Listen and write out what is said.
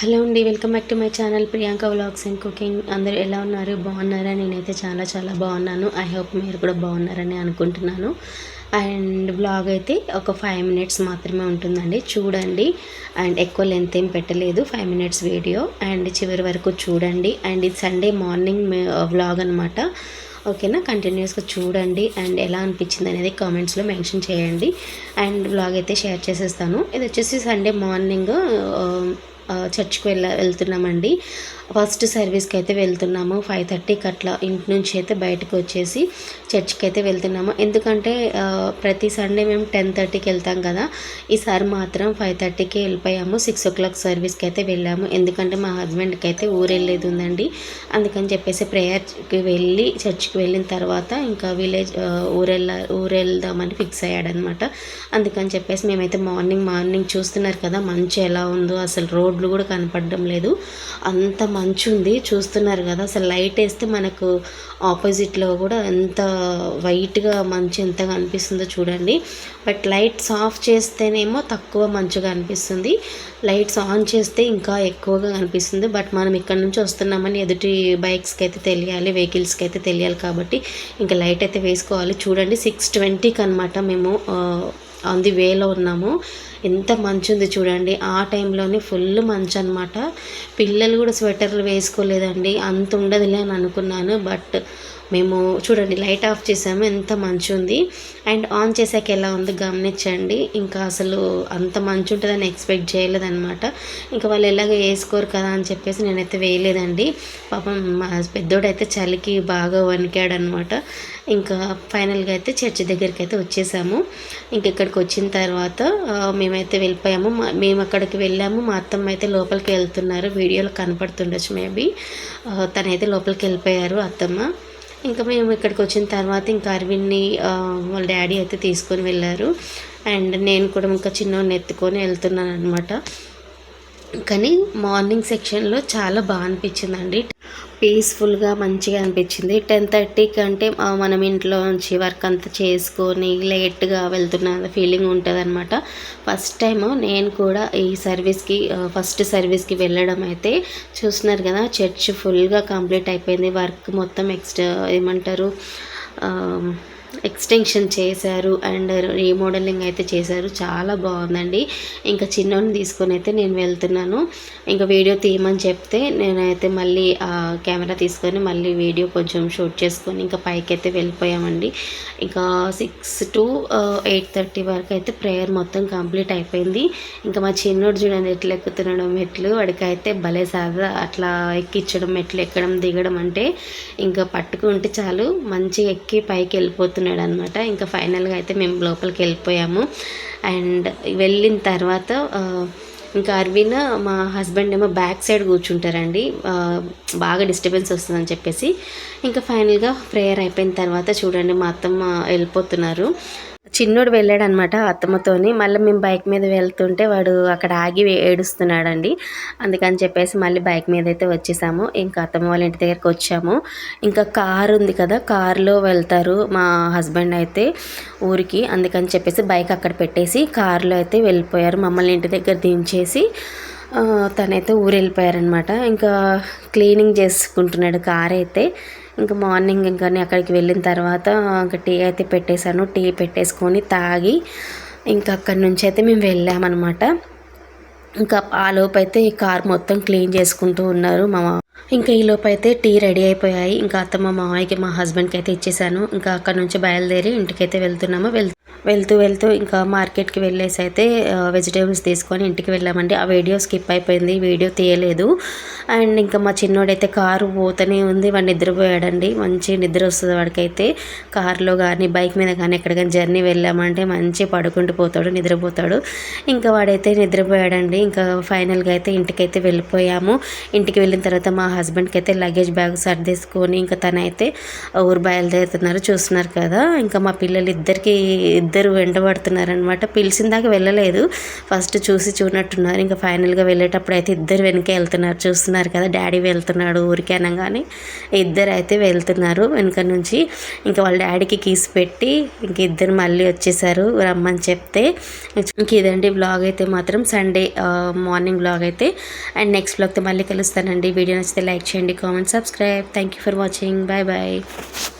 Hello అండి welcome back to my channel Priyanka vlogs and cooking. అందరూ ఎలా ఉన్నారు? బాగున్నారా? నేనైతే చాలా చాలా బాగున్నాను. ఐ హోప్ మీరు కూడా బాగున్నారని అనుకుంటున్నాను. అండ్ బ్లాగ్ అయితే ఒక ఫైవ్ మినిట్స్ మాత్రమే ఉంటుందండి. చూడండి. అండ్ ఎక్కువ లెంత్ ఏం పెట్టలేదు. Five minutes video. అండ్ చివరి వరకు చూడండి. అండ్ ఇది సండే మార్నింగ్ వ్లాగ్ అనమాట ఓకేనా? కంటిన్యూస్గా చూడండి. అండ్ ఎలా అనిపించింది అనేది కామెంట్స్లో మెన్షన్ చేయండి. అండ్ బ్లాగ్ అయితే షేర్ చేసేస్తాను. ఇది వచ్చేసి సండే మార్నింగ్ చర్చ్కి వెళ్ళ వెళ్తున్నామండి. ఫస్ట్ సర్వీస్కి అయితే వెళ్తున్నాము. ఫైవ్ థర్టీకి అట్లా ఇంటి నుంచి అయితే బయటకు వచ్చేసి చర్చ్కి అయితే వెళ్తున్నాము. ఎందుకంటే ప్రతి సండే మేము టెన్ థర్టీకి వెళ్తాం కదా. ఈసారి మాత్రం ఫైవ్ థర్టీకి వెళ్ళిపోయాము. సిక్స్ ఓ క్లాక్ సర్వీస్కి అయితే వెళ్ళాము. ఎందుకంటే మా హస్బెండ్కి అయితే ఊరు వెళ్ళేది ఉందండి. అందుకని చెప్పేసి ప్రేయర్కి వెళ్ళి చర్చ్కి వెళ్ళిన తర్వాత ఇంకా విలేజ్ ఊరెళ్ళ ఊరెళ్దామని ఫిక్స్ అయ్యాడనమాట. అందుకని చెప్పేసి మేమైతే మార్నింగ్ మార్నింగ్ చూస్తున్నారు కదా. మంచి ఎలా ఉందో అసలు రోడ్ రోడ్లు కూడా కనపడడం లేదు. అంత మంచు ఉంది చూస్తున్నారు కదా అసలు లైట్ వేస్తే మనకు ఆపోజిట్లో కూడా ఎంత వైట్గా మంచు ఎంత కనిపిస్తుందో చూడండి. బట్ లైట్స్ ఆఫ్ చేస్తేనేమో తక్కువ మంచుగా అనిపిస్తుంది. లైట్స్ ఆన్ చేస్తే ఇంకా ఎక్కువగా కనిపిస్తుంది. బట్ మనం ఇక్కడ నుంచి వస్తున్నామని ఎదుటి బైక్స్కి అయితే తెలియాలి వెహికల్స్కి అయితే తెలియాలి కాబట్టి ఇంకా లైట్ అయితే వేసుకోవాలి. చూడండి సిక్స్ ట్వంటీకి అనమాట మేము ఆన్ ది వేలో ఉన్నాము. ఎంత మంచు ఉంది చూడండి. ఆ టైంలోనే ఫుల్ మంచు అనమాట పిల్లలు కూడా స్వెటర్లు వేసుకోలేదండి. అంత ఉండదులే అని అనుకున్నాను. బట్ మేము చూడండి లైట్ ఆఫ్ చేసాము ఎంత మంచు ఉంది అండ్ ఆన్ చేసాక ఎలా ఉంది గమనించండి. ఇంకా అసలు అంత మంచు ఉంటుందని ఎక్స్పెక్ట్ చేయలేదన్నమాట. ఇంకా వాళ్ళు ఎలాగ వేసుకోరు కదా అని చెప్పేసి నేనైతే వేయలేదండి. పాపం మా పెద్దోడైతే చలికి బాగా వణికాడు అనమాట ఇంకా ఫైనల్గా అయితే చర్చి దగ్గరికి అయితే వచ్చేసాము. ఇంక ఇక్కడికి వచ్చిన తర్వాత మేమైతే వెళ్ళిపోయాము. మేము అక్కడికి వెళ్ళాము. మా అత్తమ్మ అయితే లోపలికి వెళ్తున్నారు. వీడియోలో కనపడుతుండొచ్చు మేబీ. తనైతే లోపలికి వెళ్ళిపోయారు అత్తమ్మ. ఇంకా మేము ఇక్కడికి వచ్చిన తర్వాత ఇంకా అరవింద్ని వాళ్ళ డాడీ అయితే తీసుకొని వెళ్ళారు. అండ్ నేను కూడా ఇంకా చిన్నోడిని ఎత్తుకొని వెళ్తున్నాను అనమాట కానీ మార్నింగ్ సెక్షన్లో చాలా బాగా అనిపించిందండి. పీస్ఫుల్గా మంచిగా అనిపించింది. టెన్ థర్టీకి అంటే మనం ఇంట్లో నుంచి వర్క్ అంతా చేసుకొని లేట్గా వెళ్తున్న ఫీలింగ్ ఉంటుంది అనమాట ఫస్ట్ టైం నేను కూడా ఈ సర్వీస్కి ఫస్ట్ సర్వీస్కి వెళ్ళడం అయితే చూస్తున్నారు కదా చర్చ్ ఫుల్గా కంప్లీట్ అయిపోయింది. వర్క్ మొత్తం ఎక్స్ట్ ఏమంటారు ఎక్స్టెన్షన్ చేశారు అండ్ రీమోడలింగ్ అయితే చేశారు. చాలా బాగుందండి. ఇంకా చిన్నోని తీసుకొని అయితే నేను వెళ్తున్నాను. ఇంకా వీడియో తీయమని చెప్తే నేనైతే మళ్ళీ కెమెరా తీసుకొని మళ్ళీ వీడియో కొంచెం షూట్ చేసుకొని ఇంకా పైకి అయితే వెళ్ళిపోయామండి. ఇంకా సిక్స్ టు ఎయిట్ థర్టీ వరకు అయితే ప్రేయర్ మొత్తం కంప్లీట్ అయిపోయింది. ఇంకా మా చిన్నోడు చూడండి ఎట్లా ఎక్కుతున్నాడు మెట్లు. వాడికైతే భలే సాదా అట్లా ఎక్కించడం మెట్లు ఎక్కడం దిగడం అంటే ఇంకా పట్టుకుంటే చాలు. మంచిగా ఎక్కి పైకి వెళ్ళిపోతున్నాడు. అనమాట ఇంకా ఫైనల్గా అయితే మేము లోపలికి వెళ్ళిపోయాము. అండ్ వెళ్ళిన తర్వాత ఇంకా అరవిన్ మా హస్బెండ్ ఏమో బ్యాక్ సైడ్ కూర్చుంటారండి. బాగా డిస్టర్బెన్స్ వస్తుందని చెప్పేసి. ఇంకా ఫైనల్గా ప్రేయర్ అయిపోయిన తర్వాత చూడండి మా అత్తమ్మ వెళ్ళిపోతున్నారు. చిన్నోడు వెళ్ళాడు అనమాట అత్తమ్మతోని. మళ్ళీ మేము బైక్ మీద వెళ్తుంటే వాడు అక్కడ ఆగి ఏడుస్తున్నాడండి. అందుకని చెప్పేసి మళ్ళీ బైక్ మీద అయితే వచ్చేసాము. ఇంకా అత్తమ్మ వాళ్ళ ఇంటి దగ్గరికి వచ్చాము. ఇంకా కార్ ఉంది కదా కార్లో వెళ్తారు మా హస్బెండ్ అయితే ఊరికి. అందుకని చెప్పేసి బైక్ అక్కడ పెట్టేసి కార్లో అయితే వెళ్ళిపోయారు. మమ్మల్ని ఇంటి దగ్గర దించేసి తనైతే ఊరు వెళ్ళిపోయారనమాట ఇంకా క్లీనింగ్ చేసుకుంటున్నాడు కార్ అయితే ఇంకా మార్నింగ్ ఇంకా అక్కడికి వెళ్ళిన తర్వాత ఇంకా టీ అయితే పెట్టేశాను. టీ పెట్టేసుకొని తాగి ఇంకా అక్కడి నుంచి అయితే మేము వెళ్ళామన్నమాట. ఇంకా ఆ లోపు అయితే ఈ కార్ మొత్తం క్లీన్ చేసుకుంటూ ఉన్నారు మా ఇంకా ఈ లోపు అయితే టీ రెడీ అయిపోయాయి. ఇంకా అత్తమ్మ మామయ్యకి మా హస్బెండ్కి అయితే ఇచ్చేసాను ఇంకా అక్కడ నుంచి బయలుదేరి ఇంటికైతే వెళ్తున్నాము. వెళ్ వెళ్తూ వెళ్తూ ఇంకా మార్కెట్కి వెళ్ళేసి అయితే వెజిటేబుల్స్ తీసుకొని ఇంటికి వెళ్ళామండి. ఆ వీడియో స్కిప్ అయిపోయింది. వీడియో తీయలేదు. అండ్ ఇంకా మా చిన్నోడైతే కారు పోతూనే ఉంది. వాడు నిద్రపోయాడండి. మంచి నిద్ర వస్తుంది వాడికైతే. కార్లో కానీ బైక్ మీద కానీ ఎక్కడికైనా జర్నీ వెళ్ళామంటే మంచి పడుకుంటూ పోతాడు నిద్రపోతాడు. ఇంకా వాడైతే నిద్రపోయాడండి. ఇంకా ఫైనల్గా అయితే ఇంటికైతే వెళ్ళిపోయాము. ఇంటికి వెళ్ళిన తర్వాత మా హస్బెండ్కి అయితే లగేజ్ బ్యాగ్ సర్దేసుకొని ఇంకా తనైతే ఊరు బయలుదేరుతున్నారు. చూస్తున్నారు కదా. ఇంకా మా పిల్లలు ఇద్దరికి ఇద్దరు వెంటబడుతున్నారనమాట పిలిచిన దాకా వెళ్ళలేదు. ఫస్ట్ చూసి చూడనట్టున్నారు. ఇంకా ఫైనల్గా వెళ్ళేటప్పుడు అయితే ఇద్దరు వెనకే వెళ్తున్నారు. చూస్తున్నారు కదా డాడీ వెళ్తున్నాడు ఊరికే అనగానే. ఇద్దరు అయితే వెళ్తున్నారు వెనక నుంచి. ఇంకా వాళ్ళ డాడీకి కీస్ పెట్టి ఇంక ఇద్దరు మళ్ళీ వచ్చేసారు రమ్మని చెప్తే. ఇంక ఇదండి బ్లాగ్ అయితే మాత్రం. సండే మార్నింగ్ బ్లాగ్ అయితే. అండ్ నెక్స్ట్ బ్లాగ్తో మళ్ళీ కలుస్తానండి. వీడియో నచ్చితే లైక్ చేయండి comment subscribe thank you for watching bye bye